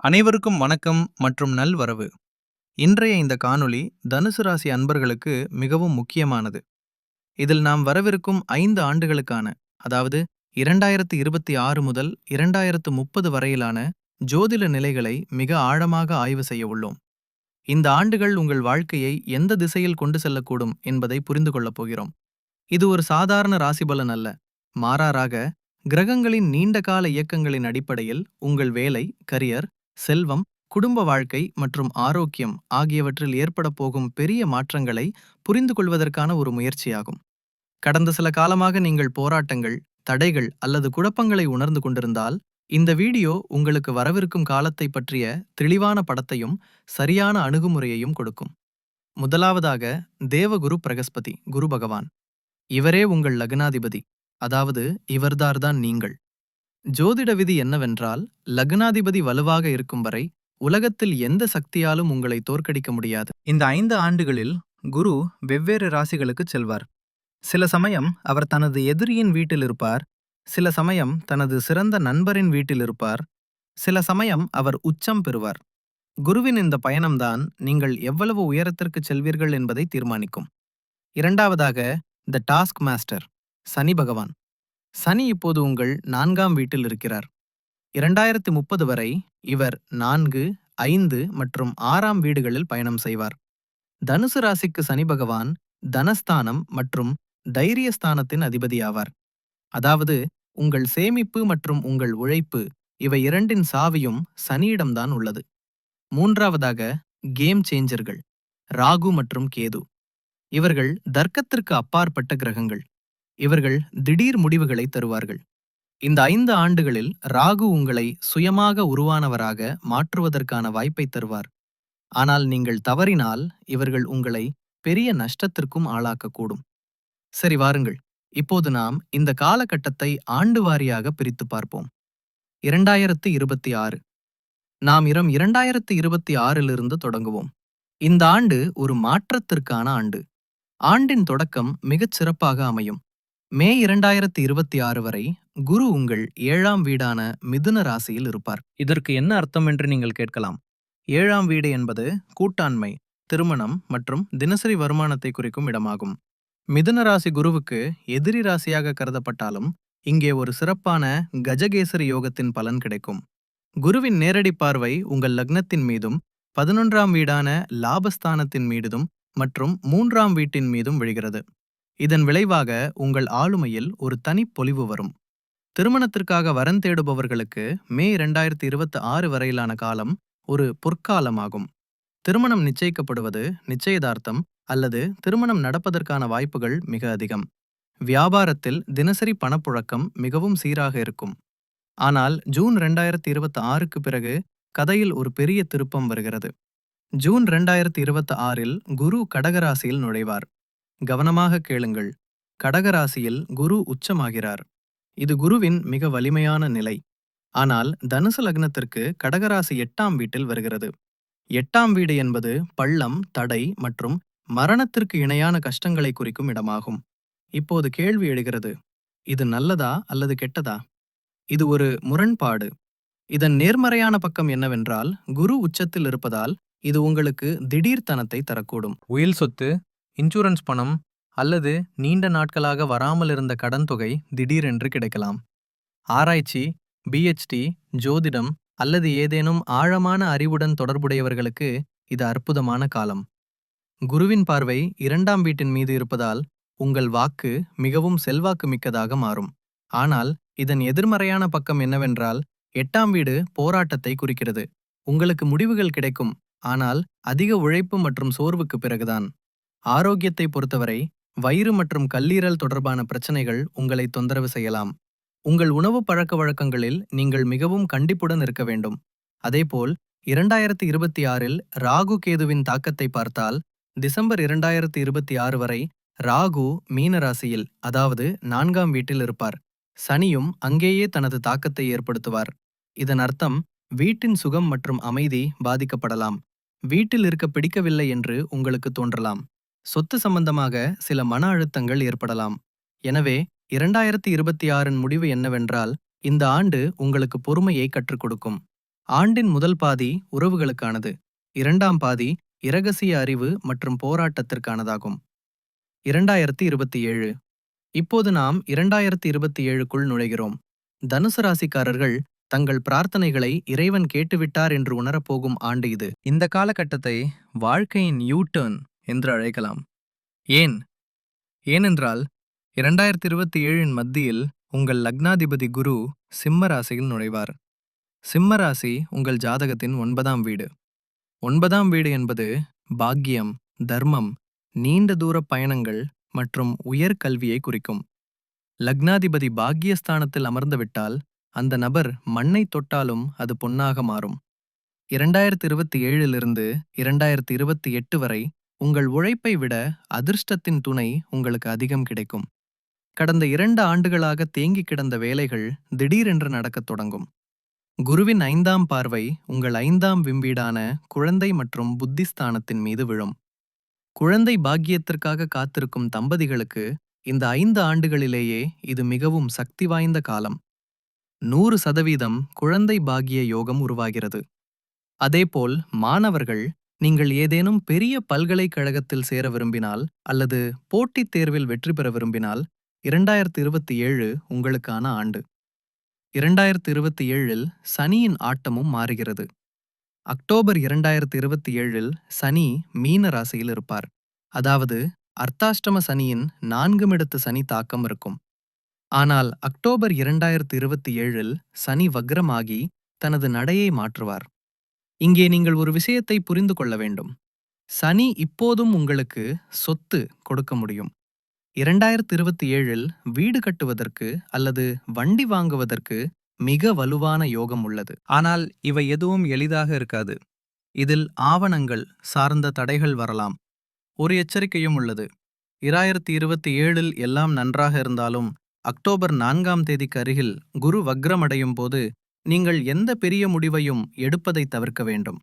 அனைவருக்கும் வணக்கம் மற்றும் நல்வரவு. இன்றைய இந்த காணொளி தனுசு ராசி அன்பர்களுக்கு மிகவும் முக்கியமானது. இதில் நாம் வரவிருக்கும் ஐந்து ஆண்டுகளுக்கான அதாவது இரண்டாயிரத்து இருபத்தி ஆறு முதல் இரண்டாயிரத்து முப்பது வரையிலான ஜோதிட நிலைகளை மிக ஆழமாக ஆய்வு செய்ய உள்ளோம். இந்த ஆண்டுகள் உங்கள் வாழ்க்கையை எந்த திசையில் கொண்டு செல்லக்கூடும் என்பதை புரிந்து கொள்ளப் போகிறோம். இது ஒரு சாதாரண ராசிபலன் அல்ல. மாறாராக கிரகங்களின் நீண்டகால இயக்கங்களின் அடிப்படையில் உங்கள் வேலை கரியர் செல்வம் குடும்ப வாழ்க்கை மற்றும் ஆரோக்கியம் ஆகியவற்றில் ஏற்படப் போகும் பெரிய மாற்றங்களை புரிந்து கொள்வதற்கான ஒரு முயற்சியாகும். கடந்த சில காலமாக நீங்கள் போராட்டங்கள் தடைகள் அல்லது குழப்பங்களை உணர்ந்து கொண்டிருந்தால் இந்த வீடியோ உங்களுக்கு வரவிருக்கும் காலத்தை பற்றிய தெளிவான படத்தையும் சரியான அணுகுமுறையையும் கொடுக்கும். முதலாவதாக தேவகுரு பிரகஸ்பதி குரு பகவான். இவரே உங்கள் லக்னாதிபதி. அதாவது இவர்தார்தான் நீங்கள். ஜோதிட விதி என்னவென்றால் லக்னாதிபதி வலுவாக இருக்கும் வரை உலகத்தில் எந்த சக்தியாலும் உங்களை தோற்கடிக்க முடியாது. இந்த ஐந்து ஆண்டுகளில் குரு வெவ்வேறு ராசிகளுக்குச் செல்வார். சில சமயம் அவர் தனது எதிரியின் வீட்டில் இருப்பார் சில சமயம் தனது சிறந்த நண்பரின் வீட்டில் இருப்பார் சில சமயம் அவர் உச்சம் பெறுவார். குருவின் இந்த பயணம்தான் நீங்கள் எவ்வளவு உயரத்திற்கு செல்வீர்கள் என்பதை தீர்மானிக்கும். இரண்டாவதாக த டாஸ்க் மாஸ்டர் சனி பகவான். சனி இப்போது உங்கள் நான்காம் வீட்டில் இருக்கிறார். இரண்டாயிரத்தி முப்பது வரை இவர் நான்கு ஐந்து மற்றும் ஆறாம் வீடுகளில் பயணம் செய்வார். தனுசு ராசிக்கு சனி பகவான் தனஸ்தானம் மற்றும் தைரியஸ்தானத்தின் அதிபதியாவார். அதாவது உங்கள் சேமிப்பு மற்றும் உங்கள் உழைப்பு இவை இரண்டின் சாவியும் சனியிடம்தான் உள்ளது. மூன்றாவதாக கேம் சேஞ்சர்கள் ராகு மற்றும் கேது. இவர்கள் தர்க்கத்திற்கு அப்பாற்பட்ட கிரகங்கள். இவர்கள் திடீர் முடிவுகளை தருவார்கள். இந்த ஐந்து ஆண்டுகளில் ராகு உங்களை சுயமாக உருவானவராக மாற்றுவதற்கான வாய்ப்பை தருவார். ஆனால் நீங்கள் தவறினால் இவர்கள் உங்களை பெரிய நஷ்டத்திற்கும் ஆளாக்கக்கூடும். சரி வாருங்கள். இப்போது நாம் இந்த காலகட்டத்தை ஆண்டு வாரியாக பிரித்து பார்ப்போம். இரண்டாயிரத்து இருபத்தி ஆறு. நாம் இரம் இரண்டாயிரத்து இருபத்தி ஆறிலிருந்து தொடங்குவோம். இந்த ஆண்டு ஒரு மாற்றத்திற்கான ஆண்டு. ஆண்டின் தொடக்கம் மிகச் சிறப்பாக அமையும். மே இரண்டாயிரத்தி இருபத்தி ஆறு வரை குரு உங்கள் ஏழாம் வீடான மிதுன ராசியில் இருப்பார். இதற்கு என்ன அர்த்தம் என்று நீங்கள் கேட்கலாம். ஏழாம் வீடு என்பது கூட்டாண்மை திருமணம் மற்றும் தினசரி வருமானத்தை குறிக்கும் இடமாகும். மிதுன ராசி குருவுக்கு எதிரி ராசியாக கருதப்பட்டாலும் இங்கே ஒரு சிறப்பான கஜகேசரி யோகத்தின் பலன் கிடைக்கும். குருவின் நேரடி பார்வை உங்கள் லக்னத்தின் மீதும் பதினொன்றாம் வீடான லாபஸ்தானத்தின் மீதும் மற்றும் மூன்றாம் வீட்டின் மீதும் விழுகிறது. இதன் விளைவாக உங்கள் ஆளுமையில் ஒரு தனிப்பொலிவு பொலிவு வரும். திருமணத்திற்காக வரன் தேடுபவர்களுக்கு மே இரண்டாயிரத்தி இருபத்தி ஆறு வரையிலான காலம் ஒரு பொற்காலமாகும். திருமணம் நிச்சயிக்கப்படுவது நிச்சயதார்த்தம் அல்லது திருமணம் நடப்பதற்கான வாய்ப்புகள் மிக அதிகம். வியாபாரத்தில் தினசரி பணப்புழக்கம் மிகவும் சீராக இருக்கும். ஆனால் ஜூன் ரெண்டாயிரத்தி இருபத்தி ஆறுக்கு பிறகு கதையில் ஒரு பெரிய திருப்பம் வருகிறது. ஜூன் ரெண்டாயிரத்தி இருபத்தி ஆறில் குரு கடகராசியில் நுழைவார். கவனமாக கேளுங்கள். கடகராசியில் குரு உச்சமாகிறார். இது குருவின் மிக வலிமையான நிலை. ஆனால் தனுசு லக்னத்திற்கு கடகராசி எட்டாம் வீட்டில் வருகிறது. எட்டாம் வீடு என்பது பள்ளம் தடை மற்றும் மரணத்திற்கு இணையான கஷ்டங்களை குறிக்கும் இடமாகும். இப்போது கேள்வி எழுகிறது. இது நல்லதா அல்லது கெட்டதா? இது ஒரு முரண்பாடு. இதன் நேர்மறையான பக்கம் என்னவென்றால் குரு உச்சத்தில் இருப்பதால் இது உங்களுக்கு திடீர்த்தனத்தை தரக்கூடும். உயில் சொத்து இன்சூரன்ஸ் பணம் அல்லது நீண்ட நாட்களாக வராமல் இருந்த கடன் தொகை திடீரென்று கிடைக்கலாம். ஆராய்ச்சி பிஹெச்டி ஜோதிடம் அல்லது ஏதேனும் ஆழமான அறிவுடன் தொடர்புடையவர்களுக்கு இது அற்புதமான காலம். குருவின் பார்வை இரண்டாம் வீட்டின் மீது இருப்பதால் உங்கள் வாக்கு மிகவும் செல்வாக்கு மிக்கதாக மாறும். ஆனால் இதன் எதிர்மறையான பக்கம் என்னவென்றால் எட்டாம் வீடு போராட்டத்தை குறிக்கிறது. உங்களுக்கு முடிவுகள் கிடைக்கும் ஆனால் அதிக உழைப்பு மற்றும் சோர்வுக்கு பிறகுதான். ஆரோக்கியத்தை பொறுத்தவரை வயிறு மற்றும் கல்லீரல் தொடர்பான பிரச்சனைகள் உங்களை தொந்தரவு செய்யலாம். உங்கள் உணவு பழக்க வழக்கங்களில் நீங்கள் மிகவும் கண்டிப்புடன் இருக்க வேண்டும். அதேபோல் இரண்டாயிரத்தி இருபத்தி ஆறில் ராகு கேதுவின் தாக்கத்தை பார்த்தால் டிசம்பர் இரண்டாயிரத்தி இருபத்தி ஆறு வரை ராகு மீன ராசியில் அதாவது நான்காம் வீட்டில் இருப்பார். சனியும் அங்கேயே தனது தாக்கத்தை ஏற்படுத்துவார். இதன் அர்த்தம் வீட்டின் சுகம் மற்றும் அமைதி பாதிக்கப்படலாம். வீட்டில் இருக்க பிடிக்கவில்லை என்று உங்களுக்கு தோன்றலாம். சொத்து சம்பந்தமாக சில மன அழுத்தங்கள் ஏற்படலாம். எனவே இரண்டாயிரத்தி இருபத்தி ஆறின் முடிவு என்னவென்றால் இந்த ஆண்டு உங்களுக்கு பொறுமையை கற்றுக் கொடுக்கும். ஆண்டின் முதல் பாதி உறவுகளுக்கானது இரண்டாம் பாதி இரகசிய அறிவு மற்றும் போராட்டத்திற்கானதாகும். இரண்டாயிரத்தி இருபத்தி ஏழு இப்போது நாம் இரண்டாயிரத்தி இருபத்தி ஏழுக்குள் நுழைகிறோம். தனுசு ராசிக்காரர்கள் தங்கள் பிரார்த்தனைகளை இறைவன் கேட்டுவிட்டார் என்று உணரப்போகும் ஆண்டு இது. இந்த காலகட்டத்தை வாழ்க்கையின் யூ டர்ன் என்று அழைக்கலாம். ஏன்? ஏனென்றால் இரண்டாயிரத்தி இருபத்தி ஏழின் மத்தியில் உங்கள் லக்னாதிபதி குரு சிம்ம ராசியில் நுழைவார். சிம்ம ராசி உங்கள் ஜாதகத்தின் ஒன்பதாம் வீடு. ஒன்பதாம் வீடு என்பது பாக்கியம் தர்மம் நீண்ட தூர பயணங்கள் மற்றும் உயர்கல்வியை குறிக்கும். லக்னாதிபதி பாக்கியஸ்தானத்தில் அமர்ந்துவிட்டால் அந்த நபர் மண்ணை தொட்டாலும் அது பொன்னாக மாறும். இரண்டாயிரத்தி இருபத்தி ஏழிலிருந்து இரண்டாயிரத்தி இருபத்தி எட்டு வரை உங்கள் உழைப்பை விட அதிர்ஷ்டத்தின் துணை உங்களுக்கு அதிகம் கிடைக்கும். கடந்த இரண்டு ஆண்டுகளாக தேங்கி கிடந்த வேலைகள் திடீரென்று நடக்கத் தொடங்கும். குருவின் ஐந்தாம் பார்வை உங்கள் ஐந்தாம் விம்பீடான குழந்தை மற்றும் புத்திஸ்தானத்தின் மீது விழும். குழந்தை பாக்கியத்திற்காக காத்திருக்கும் தம்பதிகளுக்கு இந்த ஐந்து ஆண்டுகளிலேயே இது மிகவும் சக்தி வாய்ந்த காலம். நூறு சதவீதம் குழந்தை பாக்கிய யோகம் உருவாகிறது. அதேபோல் மாணவர்கள் நீங்கள் ஏதேனும் பெரிய பல்கலைக்கழகத்தில் சேர விரும்பினால் அல்லது போட்டித் தேர்வில் வெற்றி பெற விரும்பினால் இரண்டாயிரத்தி இருபத்தி ஏழு உங்களுக்கான ஆண்டு. இரண்டாயிரத்தி இருபத்தி ஏழில் சனியின் ஆட்டமும் மாறுகிறது. அக்டோபர் இரண்டாயிரத்தி இருபத்தி ஏழில் சனி மீன ராசியில் இருப்பார். அதாவது அர்த்தாஷ்டம சனியின் நான்குமிடத்து சனி தாக்கம் இருக்கும். ஆனால் அக்டோபர் இரண்டாயிரத்தி இருபத்தி ஏழில் சனி வக்ரமாகி தனது நடையை மாற்றுவார். இங்கே நீங்கள் ஒரு விஷயத்தை புரிந்து கொள்ள வேண்டும். சனி இப்போதும் உங்களுக்கு சொத்து கொடுக்க முடியும். இரண்டாயிரத்தி இருபத்தி ஏழில் வீடு கட்டுவதற்கு அல்லது வண்டி வாங்குவதற்கு மிக வலுவான யோகம் உள்ளது. ஆனால் இவை எதுவும் எளிதாக இருக்காது. இதில் ஆவணங்கள் சார்ந்த தடைகள் வரலாம். ஒரு எச்சரிக்கையும் உள்ளது. இராயிரத்தி இருபத்தி ஏழில் எல்லாம் நன்றாக இருந்தாலும் அக்டோபர் நான்காம் தேதிக்கு அருகில் குரு வக்ரமடையும் போது நீங்கள் எந்த பெரிய முடிவையும் எடுப்பதை தவிர்க்க வேண்டும்.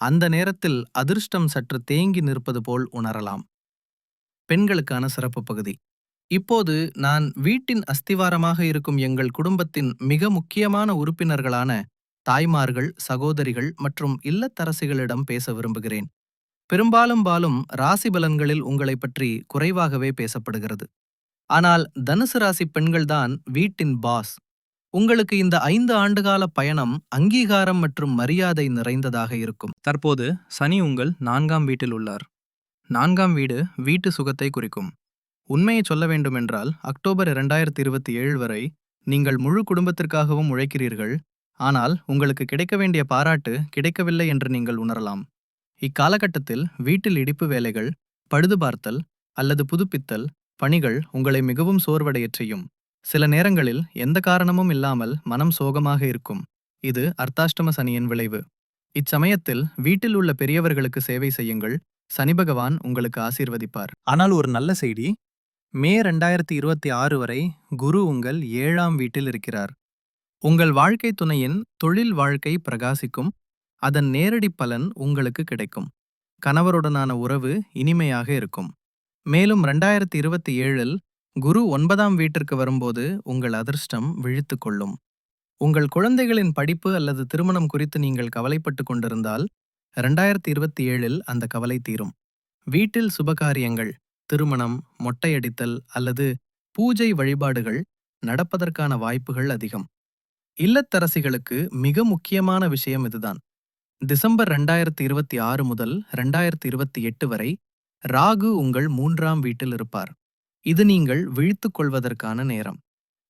அந்த நேரத்தில் அதிர்ஷ்டம் சற்று தேங்கி நிற்பது போல் உணரலாம். பெண்களுக்கான சிறப்பு பகுதி. இப்போது நான் வீட்டின் அஸ்திவாரமாக இருக்கும் எங்கள் குடும்பத்தின் மிக முக்கியமான உறுப்பினர்களான தாய்மார்கள் சகோதரிகள் மற்றும் இல்லத்தரசிகளிடம் பேச விரும்புகிறேன். பெரும்பாலும் பாலும் ராசி பலன்களில் உங்களை பற்றி குறைவாகவே பேசப்படுகிறது. ஆனால் தனுசு ராசி பெண்கள்தான் வீட்டின் பாஸ் உங்களுக்கு இந்த ஐந்து ஆண்டுகால பயணம் அங்கீகாரம் மற்றும் மரியாதை நிறைந்ததாக இருக்கும். தற்போது சனி உங்கள் நான்காம் வீட்டில் உள்ளார். நான்காம் வீடு வீட்டு சுகத்தை குறிக்கும். உண்மையை சொல்ல வேண்டுமென்றால் அக்டோபர் இரண்டாயிரத்தி இருபத்தி ஏழு வரை நீங்கள் முழு குடும்பத்திற்காகவும் உழைக்கிறீர்கள். ஆனால் உங்களுக்கு கிடைக்க வேண்டிய பாராட்டு கிடைக்கவில்லை என்று நீங்கள் உணரலாம். இக்காலகட்டத்தில் வீட்டில் இடிப்பு வேலைகள் பழுதுபார்த்தல் அல்லது புதுப்பித்தல் பணிகள் உங்களை மிகவும் சோர்வடையச் செய்யும். சில நேரங்களில் எந்த காரணமும் இல்லாமல் மனம் சோகமாக இருக்கும். இது அர்த்தாஷ்டம சனியின் விளைவு. இச்சமயத்தில் வீட்டில் உள்ள பெரியவர்களுக்கு சேவை செய்யுங்கள். சனி பகவான் உங்களுக்கு ஆசீர்வதிப்பார். ஆனால் ஒரு நல்ல செய்தி. மே ரெண்டாயிரத்தி இருபத்தி ஆறு வரை குரு உங்கள் ஏழாம் வீட்டில் இருக்கிறார். உங்கள் வாழ்க்கை துணையின் தொழில் வாழ்க்கை பிரகாசிக்கும். அதன் நேரடி பலன் உங்களுக்கு கிடைக்கும். கணவருடனான உறவு இனிமையாக இருக்கும். மேலும் ரெண்டாயிரத்தி இருபத்தி ஏழில் குரு ஒன்பதாம் வீட்டிற்கு வரும்போது உங்கள் அதிர்ஷ்டம் விழித்து கொள்ளும். உங்கள் குழந்தைகளின் படிப்பு அல்லது திருமணம் குறித்து நீங்கள் கவலைப்பட்டு கொண்டிருந்தால் இரண்டாயிரத்தி இருபத்தி ஏழில் அந்த கவலை தீரும். வீட்டில் சுபகாரியங்கள் திருமணம் மொட்டையடித்தல் அல்லது பூஜை வழிபாடுகள் நடப்பதற்கான வாய்ப்புகள் அதிகம். இல்லத்தரசிகளுக்கு மிக முக்கியமான விஷயம் இதுதான். டிசம்பர் ரெண்டாயிரத்தி இருபத்தி ஆறு முதல் ரெண்டாயிரத்தி இருபத்தி எட்டு வரை ராகு உங்கள் மூன்றாம் வீட்டில் இருப்பார். இது நீங்கள் விழித்துக் கொள்வதற்கான நேரம்.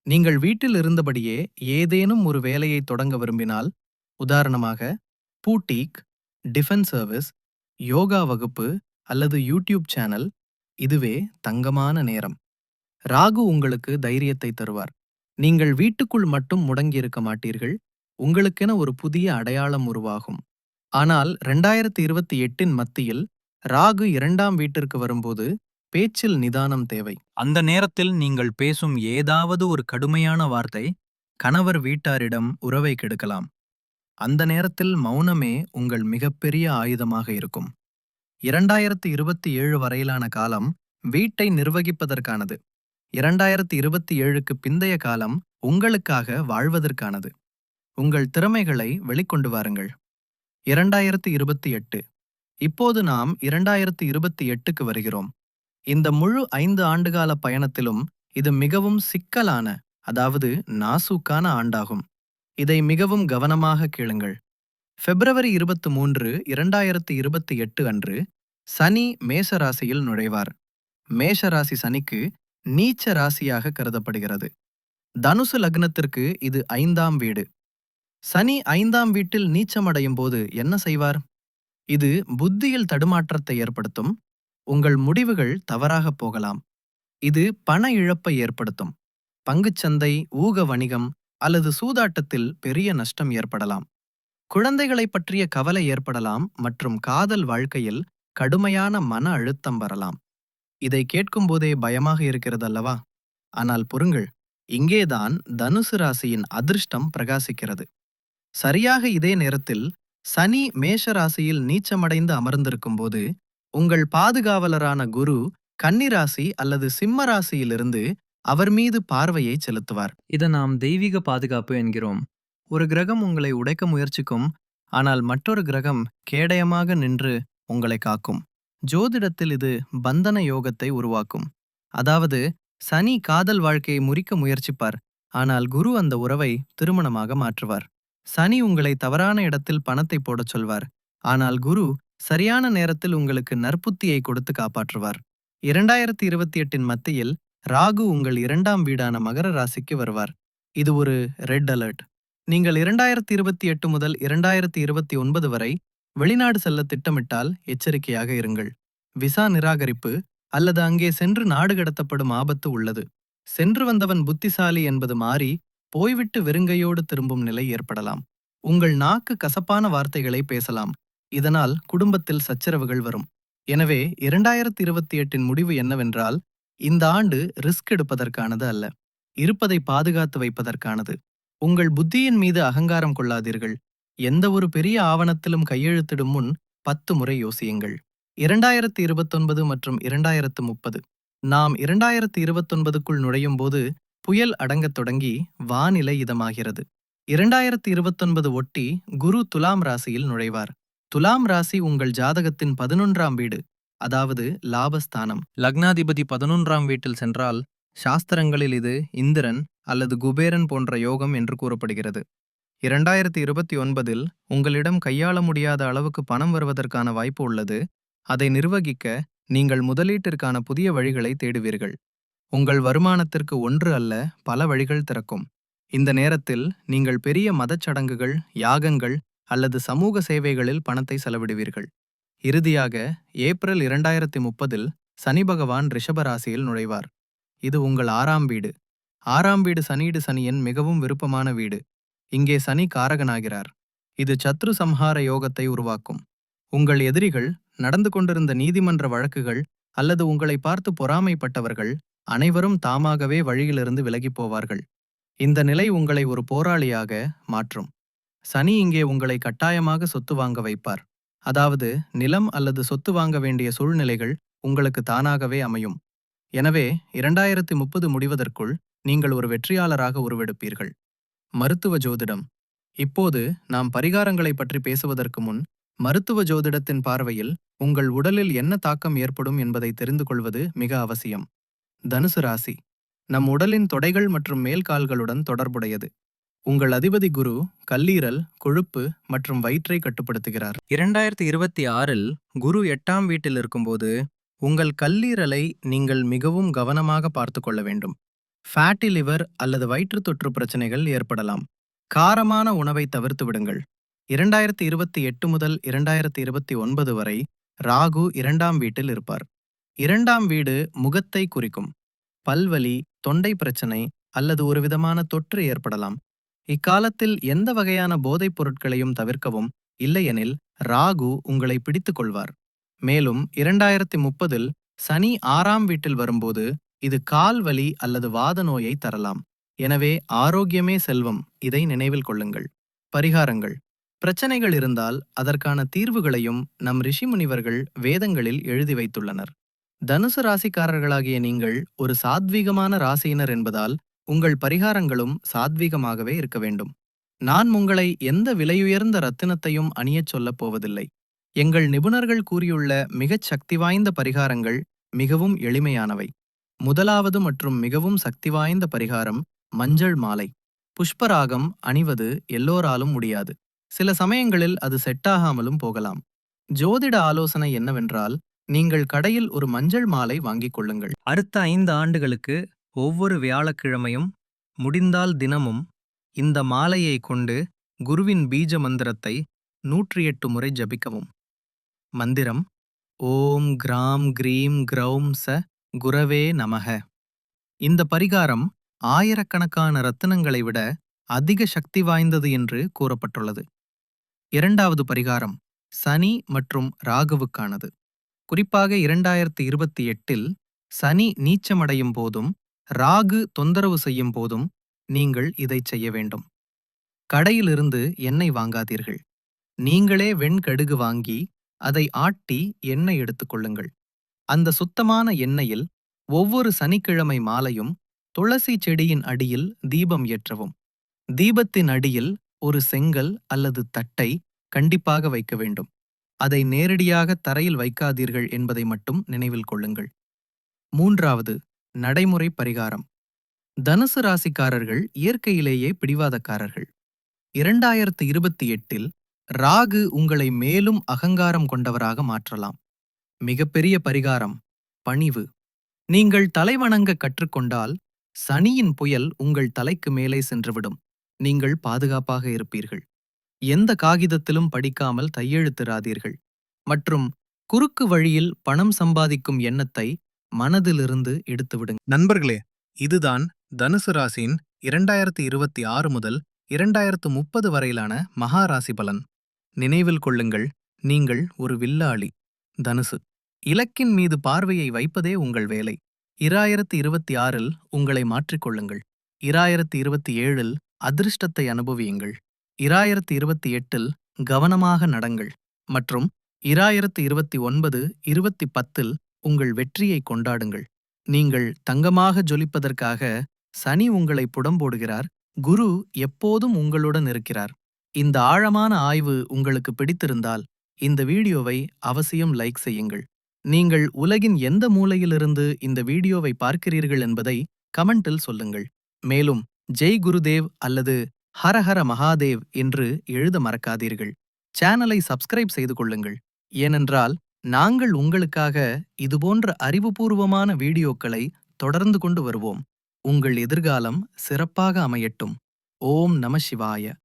நீங்கள் வீட்டில் இருந்தபடியே ஏதேனும் ஒரு வேலையை தொடங்க விரும்பினால் உதாரணமாக பூட்டீக் டிஃபென்ஸ் சர்வீஸ் யோகா வகுப்பு அல்லது யூடியூப் சேனல் இதுவே தங்கமான நேரம். ராகு உங்களுக்கு தைரியத்தை தருவார். நீங்கள் வீட்டுக்குள் மட்டும் முடங்கியிருக்க மாட்டீர்கள் உங்களுக்கென ஒரு புதிய அடையாளம் உருவாகும். ஆனால் ரெண்டாயிரத்தி இருபத்தி எட்டின் மத்தியில் ராகு இரண்டாம் வீட்டிற்கு வரும்போது பேச்சில் நிதானம் தேவை. அந்த நேரத்தில் நீங்கள் பேசும் ஏதாவது ஒரு கடுமையான வார்த்தை கணவர் வீட்டாரிடம் உறவை கெடுக்கலாம். அந்த நேரத்தில் மௌனமே உங்கள் மிகப்பெரிய ஆயுதமாக இருக்கும். இரண்டாயிரத்தி இருபத்தி ஏழு வரையிலான காலம் வீட்டை நிர்வகிப்பதற்கானது. இரண்டாயிரத்தி இருபத்தி ஏழுக்கு பிந்தைய காலம் உங்களுக்காக வாழ்வதற்கானது. உங்கள் திறமைகளை வெளிக்கொண்டு வாருங்கள். இரண்டாயிரத்து இருபத்தி எட்டு. இப்போது நாம் இரண்டாயிரத்து இருபத்தி எட்டுக்கு வருகிறோம். இந்த முழு ஐந்து ஆண்டுகால பயணத்திலும் இது மிகவும் சிக்கலான அதாவது நாசூக்கான ஆண்டாகும். இதை மிகவும் கவனமாக கேளுங்கள். பிப்ரவரி இருபத்து மூன்று இரண்டாயிரத்து இருபத்தி எட்டு அன்று சனி மேஷ ராசியில் நுழைவார். மேஷ ராசி சனிக்கு நீச்ச ராசியாக கருதப்படுகிறது. தனுசு லக்னத்திற்கு இது ஐந்தாம் வீடு. சனி ஐந்தாம் வீட்டில் நீச்சமடையும் போது என்ன செய்வார்? இது புத்தியில் தடுமாற்றத்தை ஏற்படுத்தும் உங்கள் முடிவுகள் தவறாகப் போகலாம். இது பண இழப்பை ஏற்படுத்தும். பங்குச்சந்தை ஊக வணிகம் அல்லது சூதாட்டத்தில் பெரிய நஷ்டம் ஏற்படலாம். குழந்தைகளைப் பற்றிய கவலை ஏற்படலாம் மற்றும் காதல் வாழ்க்கையில் கடுமையான மன அழுத்தம் வரலாம். இதை கேட்கும்போதே பயமாக இருக்கிறது அல்லவா? ஆனால் பொறுங்கள் இங்கேதான் தனுசு ராசியின் அதிர்ஷ்டம் பிரகாசிக்கிறது. சரியாக இதே நேரத்தில் சனி மேஷ ராசியில் நீச்சமடைந்து அமர்ந்திருக்கும்போது உங்கள் பாதுகாவலரான குரு கன்னிராசி அல்லது சிம்ம ராசியிலிருந்து அவர் மீது பார்வையை செலுத்துவார். இதை நாம் தெய்வீக பாதுகாப்பு என்கிறோம். ஒரு கிரகம் உங்களை உடைக்க முயற்சிக்கும் ஆனால் மற்றொரு கிரகம் கேடயமாக நின்று உங்களை காக்கும். ஜோதிடத்தில் இது பந்தன யோகத்தை உருவாக்கும். அதாவது சனி காதல் வாழ்க்கையை முறிக்க முயற்சிப்பார் ஆனால் குரு அந்த உறவை திருமணமாக மாற்றுவார். சனி உங்களை தவறான இடத்தில் பணத்தை போடச் சொல்வார் ஆனால் குரு சரியான நேரத்தில் உங்களுக்கு நற்புத்தியை கொடுத்து காப்பாற்றுவார். இரண்டாயிரத்தி இருபத்தி எட்டின் மத்தியில் ராகு உங்கள் இரண்டாம் வீடான மகர ராசிக்கு வருவார். இது ஒரு ரெட் அலர்ட். நீங்கள் இரண்டாயிரத்தி இருபத்தி எட்டு முதல் இரண்டாயிரத்தி இருபத்தி ஒன்பது வரை வெளிநாடு செல்ல திட்டமிட்டால் எச்சரிக்கையாக இருங்கள். விசா நிராகரிப்பு அல்லது அங்கே சென்று நாடு கடத்தப்படும் ஆபத்து உள்ளது. சென்று வந்தவன் புத்திசாலி என்பது மாறி போய்விட்டு வெறுங்கையோடு திரும்பும் நிலை ஏற்படலாம். உங்கள் நாக்கு கசப்பான வார்த்தைகளை பேசலாம். இதனால் குடும்பத்தில் சச்சரவுகள் வரும். எனவே இரண்டாயிரத்தி இருபத்தி எட்டின் முடிவு என்னவென்றால் இந்த ஆண்டு ரிஸ்க் எடுப்பதற்கானது அல்ல. இருப்பதை பாதுகாத்து வைப்பதற்கானது. உங்கள் புத்தியின் மீது அகங்காரம் கொள்ளாதீர்கள். எந்த ஒரு பெரிய ஆவணத்திலும் கையெழுத்திடும் முன் பத்து முறை யோசியுங்கள். இரண்டாயிரத்தி இருபத்தொன்பது மற்றும் இரண்டாயிரத்து முப்பது நாம் இரண்டாயிரத்து இருபத்தொன்பதுக்குள் நுழையும் போது புயல் அடங்கத் தொடங்கி வானிலை இதமாகிறது. இரண்டாயிரத்து இருபத்தொன்பது ஒட்டி குரு துலாம் ராசியில் நுழைவார். துலாம் ராசி உங்கள் ஜாதகத்தின் பதினொன்றாம் வீடு அதாவது லாபஸ்தானம். லக்னாதிபதி பதினொன்றாம் வீட்டில் சென்றால் சாஸ்திரங்களில் இது இந்திரன் அல்லது குபேரன் போன்ற யோகம் என்று கூறப்படுகிறது. இரண்டாயிரத்தி இருபத்தி ஒன்பதில் உங்களிடம் கையாள முடியாத அளவுக்கு பணம் வருவதற்கான வாய்ப்பு உள்ளது. அதை நிர்வகிக்க நீங்கள் முதலீட்டிற்கான புதிய வழிகளை தேடுவீர்கள். உங்கள் வருமானத்திற்கு ஒன்று அல்ல பல வழிகள் திறக்கும். இந்த நேரத்தில் நீங்கள் பெரிய மதச்சடங்குகள் யாகங்கள் அல்லது சமூக சேவைகளில் பணத்தை செலவிடுவீர்கள். இறுதியாக ஏப்ரல் இரண்டாயிரத்தி முப்பதில் சனி பகவான் ரிஷபராசியில் நுழைவார். இது உங்கள் ஆறாம் வீடு. ஆறாம் வீடு சனியிடு சனியின் மிகவும் விருப்பமான வீடு. இங்கே சனி காரகனாகிறார். இது சத்ரு சம்ஹார யோகத்தை உருவாக்கும். உங்கள் எதிரிகள் நடந்து கொண்டிருந்த நீதிமன்ற வழக்குகள் அல்லது உங்களை பார்த்து பொறாமைப்பட்டவர்கள் அனைவரும் தாமாகவே வழியிலிருந்து விலகிப் போவார்கள். இந்த நிலை உங்களை ஒரு போராளியாக மாற்றும். சனி இங்கே உங்களை கட்டாயமாக சொத்து வாங்க வைப்பார். அதாவது நிலம் அல்லது சொத்து வாங்க வேண்டிய சூழ்நிலைகள் உங்களுக்கு தானாகவே அமையும். எனவே இரண்டாயிரத்தி முப்பது முடிவதற்குள் நீங்கள் ஒரு வெற்றியாளராக உருவெடுப்பீர்கள். மருத்துவ ஜோதிடம். இப்போது நாம் பரிகாரங்களை பற்றி பேசுவதற்கு முன் மருத்துவ ஜோதிடத்தின் பார்வையில் உங்கள் உடலில் என்ன தாக்கம் ஏற்படும் என்பதை தெரிந்து கொள்வது மிக அவசியம். தனுசு ராசி. நம் உடலின் தொடைகள் மற்றும் மேல்கால்களுடன் தொடர்புடையது. உங்கள் அதிபதி குரு கல்லீரல் கொழுப்பு மற்றும் வயிற்றை கட்டுப்படுத்துகிறார். இரண்டாயிரத்தி இருபத்தி ஆறில் குரு எட்டாம் வீட்டில் இருக்கும்போது உங்கள் கல்லீரலை நீங்கள் மிகவும் கவனமாக பார்த்து கொள்ள வேண்டும். ஃபேட்டி லிவர் அல்லது வயிற்றுத் தொற்று பிரச்சனைகள் ஏற்படலாம். காரமான உணவை தவிர்த்து விடுங்கள். இரண்டாயிரத்தி இருபத்தி எட்டு முதல் இரண்டாயிரத்தி இருபத்தி ஒன்பது வரை ராகு இரண்டாம் வீட்டில் இருப்பார். இரண்டாம் வீடு முகத்தை குறிக்கும். பல்வலி தொண்டை பிரச்சனை அல்லது ஒரு விதமான தொற்று ஏற்படலாம். இக்காலத்தில் எந்த வகையான போதைப் பொருட்களையும் தவிர்க்கவும் இல்லையெனில் ராகு உங்களை பிடித்துக் கொள்வார் மேலும் இரண்டாயிரத்தி முப்பதில் சனி ஆறாம் வீட்டில் வரும்போது இது கால் வலி அல்லது வாத நோயை தரலாம். எனவே ஆரோக்கியமே செல்வம் இதை நினைவில் கொள்ளுங்கள். பரிகாரங்கள். பிரச்சனைகள் இருந்தால் அதற்கான தீர்வுகளையும் நம் ரிஷிமுனிவர்கள் வேதங்களில் எழுதி வைத்துள்ளனர். தனுசு ராசிக்காரர்களாகிய நீங்கள் ஒரு சாத்வீகமான ராசியினர் என்பதால் உங்கள் பரிகாரங்களும் சாத்வீகமாகவே இருக்க வேண்டும். நான் உங்களை எந்த விலையுயர்ந்த ரத்தினத்தையும் அணியச் சொல்லப் போவதில்லை. எங்கள் நிபுணர்கள் கூறியுள்ள மிகச் சக்தி வாய்ந்த பரிகாரங்கள் மிகவும் எளிமையானவை. முதலாவது மற்றும் மிகவும் சக்தி வாய்ந்த பரிகாரம் மஞ்சள் மாலை. புஷ்பராகம் அணிவது எல்லோராலும் முடியாது. சில சமயங்களில் அது செட்டாகாமலும் போகலாம். ஜோதிட ஆலோசனை என்னவென்றால் நீங்கள் கடையில் ஒரு மஞ்சள் மாலை வாங்கிக் கொள்ளுங்கள். அடுத்த ஐந்து ஆண்டுகளுக்கு ஒவ்வொரு வியாழக்கிழமையும் முடிந்தால் தினமும் இந்த மாலையை கொண்டு குருவின் பீஜ மந்திரத்தை நூற்றி எட்டு முறை ஜபிக்கவும். மந்திரம் ஓம் கிராம் கிரீம் கிரௌம் ச குரவே நமக. இந்த பரிகாரம் ஆயிரக்கணக்கான ரத்தினங்களை விட அதிக சக்தி வாய்ந்தது என்று கூறப்பட்டுள்ளது. இரண்டாவது பரிகாரம் சனி மற்றும் ராகுவுக்கானது. குறிப்பாக இரண்டாயிரத்தி இருபத்தி எட்டில் சனி நீச்சமடையும் போதும் ராகு தொந்தரவு செய்யும் போதும் நீங்கள் இதைச் செய்ய வேண்டும். கடையிலிருந்து எண்ணெய் வாங்காதீர்கள். நீங்களே வெண்கடுகு வாங்கி அதை ஆட்டி எண்ணெய் எடுத்துக்கொள்ளுங்கள் அந்த சுத்தமான எண்ணெயில் ஒவ்வொரு சனிக்கிழமை மாலையும் துளசி செடியின் அடியில் தீபம் ஏற்றவும். தீபத்தின் அடியில் ஒரு செங்கல் அல்லது தட்டை கண்டிப்பாக வைக்க வேண்டும். அதை நேரடியாக தரையில் வைக்காதீர்கள் என்பதை மட்டும் நினைவில் கொள்ளுங்கள். மூன்றாவது நடைமுறை பரிகாரம். தனுசு ராசிக்காரர்கள் இயற்கையிலேயே பிடிவாதக்காரர்கள். இரண்டாயிரத்து இருபத்தி எட்டில் ராகு உங்களை மேலும் அகங்காரம் கொண்டவராக மாற்றலாம். மிகப்பெரிய பரிகாரம் பணிவு. நீங்கள் தலைவணங்க கற்றுக்கொண்டால் சனியின் புயல் உங்கள் தலைக்கு மேலே சென்றுவிடும். நீங்கள் பாதுகாப்பாக இருப்பீர்கள். எந்த காகிதத்திலும் படிக்காமல் கையெழுத்திராதீர்கள் மற்றும் குறுக்கு வழியில் பணம் சம்பாதிக்கும் எண்ணத்தை மனதிலிருந்து எடுத்துவிடுங்க நண்பர்களே இதுதான் தனுசு ராசியின் இரண்டாயிரத்தி இருபத்தி ஆறு முதல் இரண்டாயிரத்து முப்பது வரையிலான மகாராசி பலன். நினைவில் கொள்ளுங்கள் நீங்கள் ஒரு வில்லாளி தனுசு. இலக்கின் மீது பார்வையை வைப்பதே உங்கள் வேலை. இராயிரத்து இருபத்தி ஆறில் உங்களை மாற்றிக்கொள்ளுங்கள். இராயிரத்து இருபத்தி ஏழில் அதிர்ஷ்டத்தை அனுபவியுங்கள். இராயிரத்து இருபத்தி எட்டில் கவனமாக நடங்கள். மற்றும் இராயிரத்து இருபத்தி ஒன்பது இருபத்தி பத்தில் உங்கள் வெற்றியை கொண்டாடுங்கள். நீங்கள் தங்கமாக ஜொலிப்பதற்காக சனி உங்களை புடம்போடுகிறார் குரு எப்போதும் உங்களுடன் இருக்கிறார். இந்த ஆழமான ஆய்வு உங்களுக்கு பிடித்திருந்தால் இந்த வீடியோவை அவசியம் லைக் செய்யுங்கள். நீங்கள் உலகின் எந்த மூலையிலிருந்து இந்த வீடியோவை பார்க்கிறீர்கள் என்பதை கமெண்டில் சொல்லுங்கள். மேலும் ஜெய் குருதேவ் அல்லது ஹரஹர மகாதேவ் என்று எழுத மறக்காதீர்கள். சேனலை சப்ஸ்கிரைப் செய்து கொள்ளுங்கள். ஏனென்றால் நாங்கள் உங்களுக்காக இதுபோன்ற அறிவுபூர்வமான வீடியோக்களை தொடர்ந்து கொண்டு வருவோம். உங்கள் எதிர்காலம் சிறப்பாக அமையட்டும். ஓம் நம சிவாய.